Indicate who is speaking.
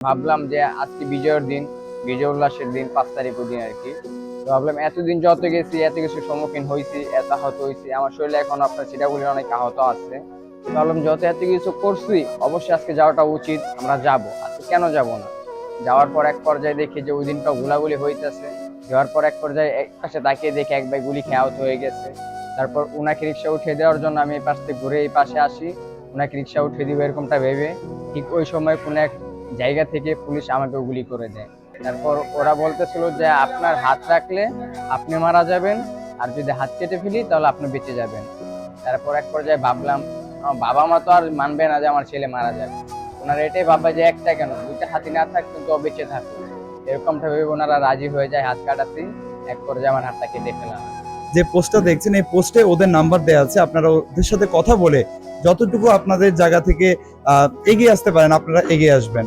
Speaker 1: ভাবলাম যে আজকে বিজয়ের দিন, বিজয় উল্লাসের দিন, পাঁচ তারিখের দিন আর কি। ভাবলাম এতদিন যত গেছি, এত কিছু সম্মুখীন হয়েছি এত আহত হয়েছি আমার শরীরে এখন আপনার সেটাগুলি অনেক আহত আছে। ভাবলাম যত এত কিছু করছি, অবশ্যই আজকে যাওয়াটা উচিত, আমরা যাব। আজকে কেন যাব না? যাওয়ার পর এক পর্যায়ে দেখি যে ওই দিনটা গুলাগুলি হইতেছে। যাওয়ার পর এক পর্যায়ে এক পাশে তাকিয়ে দেখে এক ভাই গুলি খেয়ে আহত হয়ে গেছে। তারপর উনাকে রিক্সা উঠিয়ে দেওয়ার জন্য আমি এই পাশ থেকে ঘুরে এই পাশে আসি। উনাকে রিক্সা উঠিয়ে দিব এরকমটা ভেবে। ঠিক ওই সময় কোনো এক জায়গা থেকে পুলিশ আমাকে গুলি করে দেয়। তারপর ওরা বলতেছিল যে, আপনার হাত রাখলে আপনি মারা যাবেন, আর যদি হাত কেটে ফেলি তাহলে আপনি বেঁচে যাবেন। তারপর এক পর্যায়ে ভাবলাম বাবা মা তো আর মানবে না যে আমার ছেলে মারা যাবে। ওনারা এটাই ভাববে যে, একটা কেন? দুইটা হাতি না থাক কিন্তু বেঁচে থাকুক। এরকমটা ভেবে ওনারা রাজি হয়ে যায় হাত কাটাতে। এক পর্যায়ে আমার হাতটা কেটে ফেলা হয়।
Speaker 2: যে পোস্টটা দেখছেন, এই পোস্টে ওদের নাম্বার দেওয়া আছে। আপনারা ওদের সাথে কথা বলে যতটুকু আপনাদের জায়গা থেকে এগিয়ে আসতে পারেন, আপনারা এগিয়ে আসবেন।